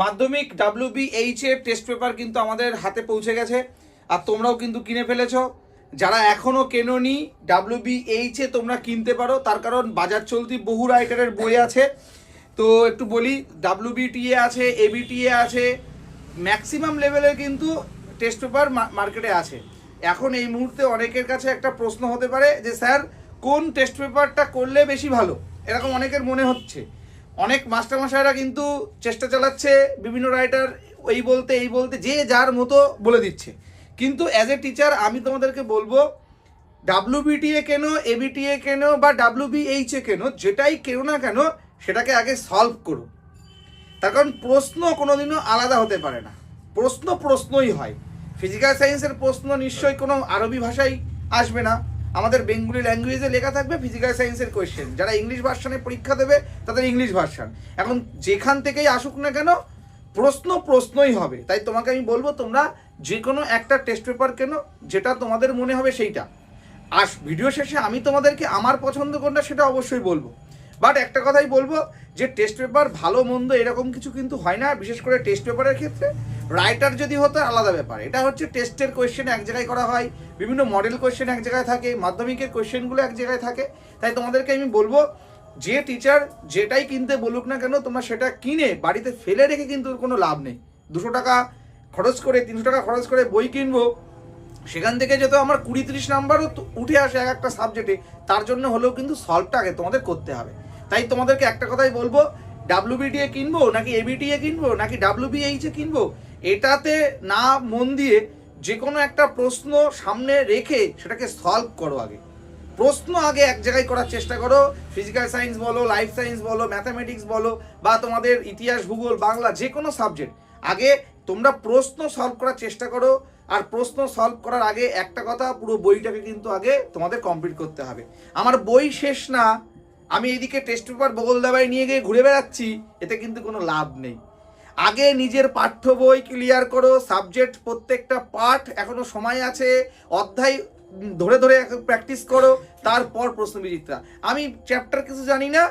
মাধ্যমিক W H এর test paper কিন্তু আমাদের হাতে পৌঁছে গেছে। আর তোমরাও কিন্তু কিনে ফেলেছো। যারা এখনও কেননি ডাব্লিউ এইচ এ তোমরা কিনতে পারো। তার কারণ বাজার চলতি বহু রাইটারের বই আছে। তো একটু বলি ডাব্লিউ বিটিএ আছে এবিটিএ আছে ম্যাক্সিমাম লেভেলের কিন্তু টেস্ট পেপার মার্কেটে আছে। এখন এই মুহূর্তে অনেকের কাছে একটা প্রশ্ন হতে পারে যে, স্যার, কোন টেস্ট পেপারটা করলে বেশি ভালো? এরকম অনেকের মনে হচ্ছে। অনেক মাস্টারমশাইরা কিন্তু চেষ্টা চালাচ্ছে বিভিন্ন রাইটার এই বলতে এই বলতে, যে যার মতো বলে দিচ্ছে। কিন্তু অ্যাজ এ টিচার আমি তোমাদেরকে বলব ডাব্লিউবিটিএ কেন এবিটিএ কেন বা ডাব্লিউবিএইচএ কেন, যেটাই কেন না কেন, সেটাকে আগে সলভ করো। তার কারণ প্রশ্ন কোনোদিনও আলাদা হতে পারে না। প্রশ্ন প্রশ্নই হয়। ফিজিক্যাল সায়েন্সের প্রশ্ন নিশ্চয়ই কোনো আরবি ভাষায় আসবে না। আমাদের বেঙ্গলি ল্যাঙ্গুয়েজে লেখা থাকবে ফিজিক্যাল সায়েন্সের কোয়েশ্চেন যারা ইংলিশ ভার্সানে পরীক্ষা দেবে, তাদের ইংলিশ ভার্সান এখন যেখান থেকেই আসুক না কেন, প্রশ্ন প্রশ্নই হবে। তাই তোমাকে আমি বলব, তোমরা যে কোনো একটা টেস্ট পেপার কেন, যেটা তোমাদের মনে হবে সেইটা। আর ভিডিও শেষে আমি তোমাদেরকে আমার পছন্দ কোনটা সেটা অবশ্যই বলব। বাট একটা কথাই বলব, যে টেস্ট পেপার ভালো, মন্দ এরকম কিছু কিন্তু হয় না, বিশেষ করে টেস্ট পেপারের ক্ষেত্রে। রাইটার যদি হতো, আলাদা ব্যাপার। এটা হচ্ছে টেস্টের কোয়েশ্চেন এক জায়গায় করা হয়, বিভিন্ন মডেল কোয়েশ্চেন এক জায়গায় থাকে, মাধ্যমিকের কোয়েশ্চেনগুলো এক জায়গায় থাকে। তাই তোমাদেরকে আমি বলব, যে টিচার যেটাই কিনতে বলুক না কেন, তোমরা সেটা কিনে বাড়িতে ফেলে রেখে কিন্তু কোনো লাভ নেই। দুশো টাকা খরচ করে, তিনশো টাকা খরচ করে বই কিনবো, সেখান থেকে যেহেতু আমার কুড়ি তিরিশ নাম্বারও উঠে আসে এক একটা সাবজেক্টে তার জন্য হলেও কিন্তু সলভটা আগে তোমাদের করতে হবে। তাই তোমাদেরকে একটা কথাই বলব ডাব্লিউবিটিএ কিনবো, নাকি এবিটিএ কিনবো, নাকি ডাব্লিউবিএইচে কিনবো? এটাতে না মন দিয়ে যে কোনো একটা প্রশ্ন সামনে রেখে সেটাকে সলভ করো আগে। প্রশ্ন আগে এক জায়গায় করার চেষ্টা করো। ফিজিক্যাল সায়েন্স বলো লাইফ সায়েন্স বলো ম্যাথামেটিক্স বলো, বা তোমাদের ইতিহাস, ভূগোল, বাংলা যে কোনো সাবজেক্ট আগে তোমরা প্রশ্ন সলভ করার চেষ্টা করো, আর প্রশ্ন সলভ করার আগে একটা কথা, পুরো বইটাকে কিন্তু আগে তোমাদের কমপ্লিট করতে হবে। আমার বই শেষ না, আমি এদিকে টেস্ট পেপার বগল দাবায় নিয়ে গিয়ে ঘুরে বেড়াচ্ছি, এতে কিন্তু কোনো লাভ নেই। আগে নিজের পাঠ্য বই ক্লিয়ার করো সাবজেক্ট প্রত্যেকটা পাঠ এখনও সময় আছে, অধ্যায় ধরে ধরে প্র্যাকটিস করো, তারপর প্রশ্ন বিচিত্রা আমি চ্যাপ্টার কিছু জানি না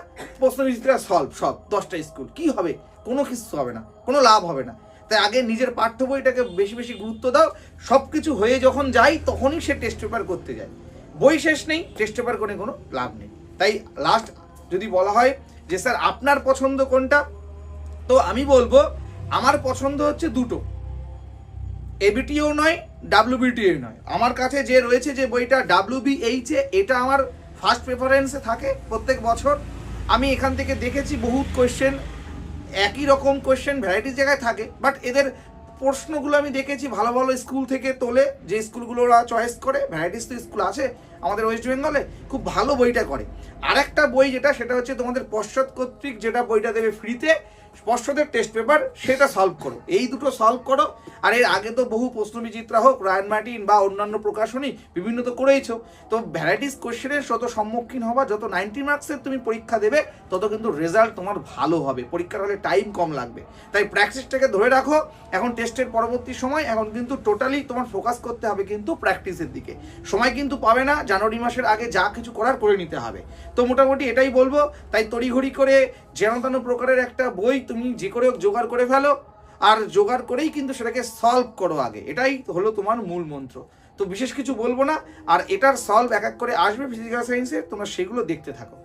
প্রশ্ন বিচিত্রা সলভ সব, দশটা স্কুল কি হবে? কোনো কিছু হবে না, কোনো লাভ হবে না। তাই আগে নিজের পাঠ্য বইটাকে বেশি বেশি গুরুত্ব দাও সব কিছু হয়ে যখন যাই তখনই সে টেস্ট পেপার করতে যায়। বই শেষ নেই টেস্ট পেপার করে কোনো লাভ নেই। তাই লাস্ট যদি বলা হয় যে, স্যার, আপনার পছন্দ কোনটা? তো আমি বলব, আমার পছন্দ হচ্ছে দুটো। এবিটিও নয় ডাব্লিউবিটিও নয়। আমার কাছে যে রয়েছে যে বইটা ডাব্লিউবিএইচ এটা আমার ফার্স্ট প্রেফারেন্সে থাকে প্রত্যেক বছর। আমি এখান থেকে দেখেছি বহুত কোয়েশ্চেন একই রকম কোয়েশ্চেন ভ্যারাইটিস জায়গায় থাকে বাট এদের প্রশ্নগুলো আমি দেখেছি ভালো ভালো স্কুল থেকে তোলে, যে স্কুলগুলো ওরা চয়েস করে ভ্যারাইটিস তো স্কুল আছে আমাদের ওয়েস্ট বেঙ্গলে খুব ভালো বইটা করে। আরেকটা বই যেটা, সেটা হচ্ছে তোমাদের পশ্চাৎ কর্তৃক যেটা বইটা দেবে ফ্রিতে পশ্চাতের টেস্ট পেপার সেটা সলভ করো। এই দুটো সলভ করো, আর এর আগে তো বহু প্রশ্ন বিচিত্রা হোক রায়ন মার্টিন বা অন্যান্য প্রকাশনী বিভিন্ন তো করেইছো। তো ভ্যারাইটিস কোশ্চেনের যত সম্মুখীন হবা, যত নাইনটি মার্কসের তুমি পরীক্ষা দেবে, তত কিন্তু রেজাল্ট তোমার ভালো হবে। পরীক্ষার হলে টাইম কম লাগবে। তাই প্র্যাকটিসটাকে ধরে রাখো। এখন টেস্টের পরবর্তী সময়, এখন কিন্তু টোটালি তোমার ফোকাস করতে হবে কিন্তু প্র্যাকটিসের দিকে। সময় কিন্তু পাবে না, জানুয়ারি মাসের আগে যা কিছু করার করে নিতে হবে। তো মোটামুটি এটাই বলব। তাই তড়িঘড়ি করে যেন তেন প্রকারের একটা বই তুমি যে করে হোক জোগাড় করে ফেলো, আর জোগাড় করেই কিন্তু সেটাকে সলভ করো আগে। এটাই হলো তোমার মূল মন্ত্র। তো বিশেষ কিছু বলব না, আর এটার সলভ এক এক করে আসবে ফিজিক্যাল সায়েন্সে তোমরা সেগুলো দেখতে থাকো।